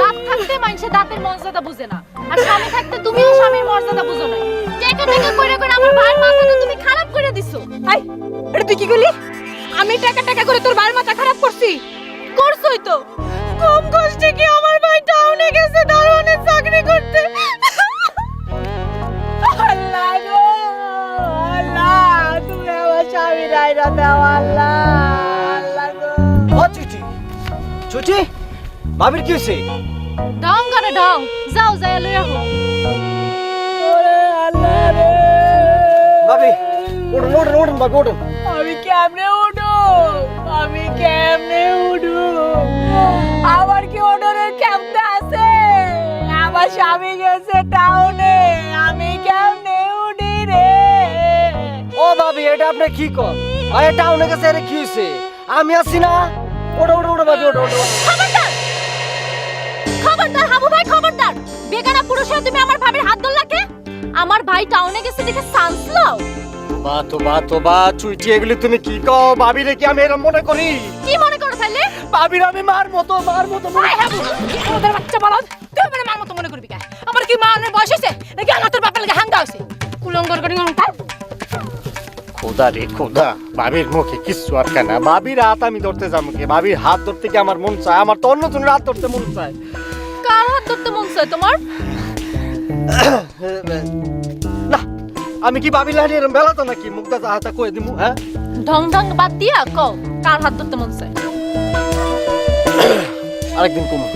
দাঁত থাকতে মানুষে দাঁতের মর্যাদা বুঝে না। আর স্বামী থাকতে তুমিও স্বামীর মর্যাদা বুঝো না। টেকা টেকা করে করে আমার ভাইয়ের মাথাটা তুমি খারাপ করে দিছো। হাই এটা তুই কি করলি? আমি টাকা টাকা করে তোর বাবার মাথা খারাপ করছি। করছই তো। কম কষ্টে কি আমার ভাই টাউনে গেছে দারোয়ানের চাকরি করতে? আল্লাহ গো আল্লাহ তুমি আমার স্বামী রাইরা দাও আল্লাহ আল্লাহ গো। ও চুচি চুচি। ভাবির কি হয়েছে? ডং করে ডং যাও যাই লই আহো। ওরে আল্লাহ রে। ভাবি উঠুন উঠুন উঠুন ভাবি উঠুন। আমি কেমনে উঠু? আমি কেমনে উঠু? আমার কি ওঠনের ক্ষমতা আছে? আমার স্বামী গেছে টাউনে আমি কেমনে উঠি রে? ও ভাবি এটা আপনি কি কর আরে টাউনে গেছে আরে কি হয়েছে? আমি আছি না। ওঠো ওঠো ওঠো ভাবি ওঠো ওঠো ভাই টাউনে গেছে দেখে চান্স বা তো বা তো বা চুইটি এগুলি তুমি কি কও? ভাবি রে কি আমি এরকম মনে করি? কি মনে করো তাইলে? ভাবির আমি মার মতো মার মতো মনে বাচ্চা বলদ তুই মানে মার মতো মনে করবি কে? আমার কি মা অনেক বয়স হয়েছে? নাকি আমার তোর বাপের লাগে হাঙ্গা হয়েছে। কুলঙ্গর করি খোদা রে খোদা। ভাবির মুখে কিচ্ছু আটকা না ভাবির হাত আমি ধরতে যাব কি? ভাবির হাত ধরতে কি আমার মন চায়? আমার তো অন্য জনের হাত ধরতে মন চায়। কার হাত ধরতে মন চায় তোমার? আমি কি ভাবি লাড়ি এরম বেলা তো নাকি মুখটা হাতা কয়ে দিমু হ্যাঁ? ঢং ঢং বাদ দিয়া কও কার হাত ধরতে মন চায়? আরেকদিন কমু।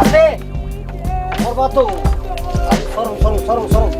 আছে করবা তো। সরম সরম সরম সরম।